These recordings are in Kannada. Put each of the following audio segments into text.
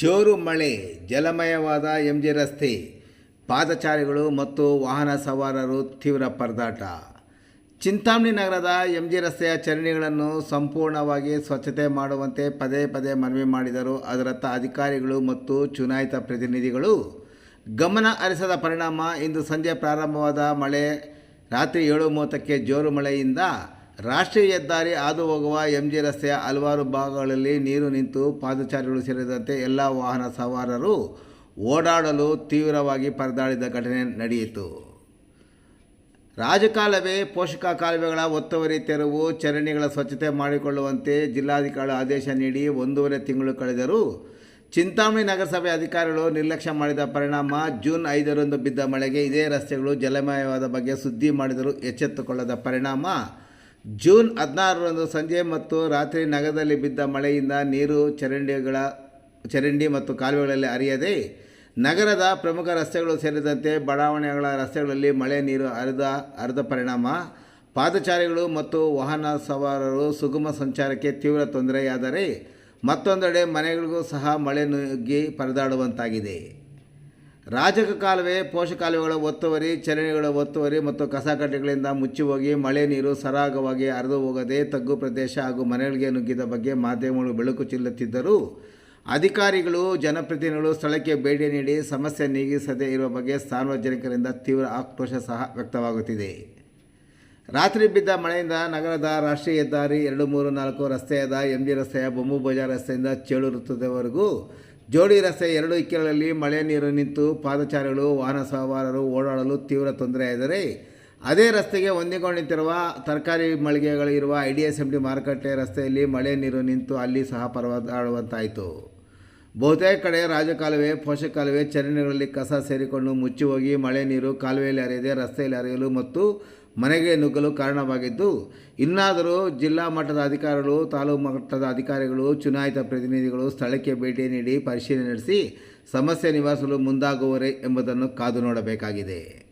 ಜೋರು ಮಳೆ, ಜಲಮಯವಾದ ಎಂ ಜಿ ರಸ್ತೆ, ಪಾದಚಾರಿಗಳು ಮತ್ತು ವಾಹನ ಸವಾರರು ತೀವ್ರ ಪರದಾಟ. ಚಿಂತಾಮಣಿ ನಗರದ ಎಂ ಜಿ ರಸ್ತೆಯ ಚರಣಿಗಳನ್ನು ಸಂಪೂರ್ಣವಾಗಿ ಸ್ವಚ್ಛತೆ ಮಾಡುವಂತೆ ಪದೇ ಪದೇ ಮನವಿ ಮಾಡಿದರು. ಅದರತ್ತ ಅಧಿಕಾರಿಗಳು ಮತ್ತು ಚುನಾಯಿತ ಪ್ರತಿನಿಧಿಗಳು. ಗಮನ ಹರಿಸದ ಪರಿಣಾಮ, ಇಂದು ಸಂಜೆ ಪ್ರಾರಂಭವಾದ ಮಳೆ, ರಾತ್ರಿ ಏಳು ಮೂವತ್ತಕ್ಕೆ ಜೋರು ಮಳೆಯಿಂದ ರಾಷ್ಟ್ರೀಯ ಹೆದ್ದಾರಿ ಹಾದು ಹೋಗುವ ಎಂ ಜಿ ರಸ್ತೆಯ ಹಲವಾರು ಭಾಗಗಳಲ್ಲಿ ನೀರು ನಿಂತು ಪಾದಚಾರಿಗಳು ಸೇರಿದಂತೆ ಎಲ್ಲ ವಾಹನ ಸವಾರರು ಓಡಾಡಲು ತೀವ್ರವಾಗಿ ಪರದಾಡಿದ ಘಟನೆ ನಡೆಯಿತು. ರಾಜಕಾಲವೇ ಪೋಷಕ ಕಾಲುವೆಗಳ ಒತ್ತುವರಿ ತೆರವು, ಚರಂಡಿಗಳ ಸ್ವಚ್ಛತೆ ಮಾಡಿಕೊಳ್ಳುವಂತೆ ಜಿಲ್ಲಾಧಿಕಾರಿ ಆದೇಶ ನೀಡಿ ಒಂದೂವರೆ ತಿಂಗಳು ಕಳೆದರೂ ಚಿಂತಾಮಣಿ ನಗರಸಭೆ ಅಧಿಕಾರಿಗಳು ನಿರ್ಲಕ್ಷ್ಯ ಮಾಡಿದ ಪರಿಣಾಮ ಜೂನ್ ಐದರಂದು ಬಿದ್ದ ಮಳೆಗೆ ಇದೇ ರಸ್ತೆಗಳು ಜಲಮಯವಾದ ಬಗ್ಗೆ ಸುದ್ದಿ ಮಾಡಿದರೂ ಎಚ್ಚೆತ್ತುಕೊಳ್ಳದ ಪರಿಣಾಮ ಜೂನ್ ಹದಿನಾರರಂದು ಸಂಜೆ ಮತ್ತು ರಾತ್ರಿ ನಗರದಲ್ಲಿ ಬಿದ್ದ ಮಳೆಯಿಂದ ನೀರು ಚರಂಡಿಗಳ, ಚರಂಡಿ ಮತ್ತು ಕಾಲುವೆಗಳಲ್ಲಿ ಹರಿಯದೆ, ನಗರದ ಪ್ರಮುಖ ರಸ್ತೆಗಳು ಸೇರಿದಂತೆ ಬಡಾವಣೆಗಳ ರಸ್ತೆಗಳಲ್ಲಿ ಮಳೆ ನೀರು ಹರಿದ ಹರಿದ ಪರಿಣಾಮ. ಪಾದಚಾರಿಗಳು ಮತ್ತು ವಾಹನ ಸವಾರರು ಸುಗಮ ಸಂಚಾರಕ್ಕೆ ತೀವ್ರ ತೊಂದರೆಯಾದರೆ ಮತ್ತೊಂದೆಡೆ ಮನೆಗಳಿಗೂ ಸಹ ಮಳೆ ನುಗ್ಗಿ ಪರದಾಡುವಂತಾಗಿದೆ. ರಾಜಕ ಕಾಲುವೆ ಪೋಷಕಾಲುವೆಗಳ ಒತ್ತುವರಿ ಚರಣಿಗಳ ಒತ್ತುವರಿ ಮತ್ತು ಕಸಕಡ್ಡೆಗಳಿಂದ ಮುಚ್ಚಿ ಹೋಗಿ ಮಳೆ ನೀರು ಸರಾಗವಾಗಿ ಹರಿದು ಹೋಗದೆ ತಗ್ಗು ಪ್ರದೇಶ ಹಾಗೂ ಮನೆಗಳಿಗೆ ನುಗ್ಗಿದ ಬಗ್ಗೆ ಮಾಧ್ಯಮಗಳು ಬೆಳಕು ಚೆಲ್ಲುತ್ತಿದ್ದರೂ. ಅಧಿಕಾರಿಗಳು, ಜನಪ್ರತಿನಿಧಿಗಳು ಸ್ಥಳಕ್ಕೆ ಭೇಟಿ ನೀಡಿ ಸಮಸ್ಯೆ ನೀಗಿಸದೇ ಇರುವ ಬಗ್ಗೆ ಸಾರ್ವಜನಿಕರಿಂದ ತೀವ್ರ ಆಕ್ರೋಶ ಸಹ ವ್ಯಕ್ತವಾಗುತ್ತಿದೆ. ರಾತ್ರಿ ಬಿದ್ದ ಮಳೆಯಿಂದ ನಗರದ ರಾಷ್ಟ್ರೀಯ ಹೆದ್ದಾರಿ ಎರಡು ಮೂರು ನಾಲ್ಕು ರಸ್ತೆಯಾದ ಎಂ ಜಿ ರಸ್ತೆಯ ಬೊಂಬು ಬಜಾರ್ ರಸ್ತೆಯಿಂದ ಚೇಳು ವೃತ್ತದವರೆಗೂ ಜೋಡಿ ರಸ್ತೆ ಎರಡು ಇಕ್ಕೆಗಳಲ್ಲಿ ಮಳೆ ನೀರು ನಿಂತು ಪಾದಚಾರಿಗಳು, ವಾಹನ ಸವಾರರು ಓಡಾಡಲು ತೀವ್ರ ತೊಂದರೆಯಾದರೆ ಅದೇ ರಸ್ತೆಗೆ ಹೊಂದಿಕೊಂಡು ನಿಂತಿರುವ ತರಕಾರಿ ಮಳಿಗೆಗಳಿರುವ I D S M D ಮಾರುಕಟ್ಟೆ ರಸ್ತೆಯಲ್ಲಿ ಮಳೆ ನೀರು ನಿಂತು ಅಲ್ಲಿ ಸಹ ಪರವಾಡುವಂತಾಯಿತು ಬಹುತೇಕ ಕಡೆ ರಾಜಕಾಲುವೆ, ಪೋಷಕಾಲುವೆ, ಚರಂಡಿಗಳಲ್ಲಿ ಕಸ ಸೇರಿಕೊಂಡು ಮುಚ್ಚಿ ಹೋಗಿ ಮಳೆ ನೀರು ಕಾಲುವೆಯಲ್ಲಿ ಹರಿಯದೆ ರಸ್ತೆಯಲ್ಲಿ ಹರಿಯಲು ಮತ್ತು ಮನೆಗೆ ನುಗ್ಗಲು ಕಾರಣವಾಗಿದ್ದು, ಇನ್ನಾದರೂ ಜಿಲ್ಲಾ ಮಟ್ಟದ ಅಧಿಕಾರಿಗಳು, ತಾಲೂಕು ಮಟ್ಟದ ಅಧಿಕಾರಿಗಳು, ಚುನಾಯಿತ ಪ್ರತಿನಿಧಿಗಳು ಸ್ಥಳಕ್ಕೆ ಭೇಟಿ ನೀಡಿ ಪರಿಶೀಲನೆ ನಡೆಸಿ ಸಮಸ್ಯೆ ನಿವಾರಿಸಲು ಮುಂದಾಗುವರೇ ಎಂಬುದನ್ನು ಕಾದು ನೋಡಬೇಕಾಗಿದೆ.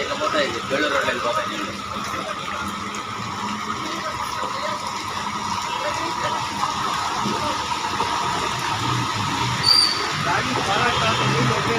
ఇకపోతే బెళ్ళూరు రోడ్లు వెళ్ళిపోతాయి కానీ చాలా కాదు ఒకే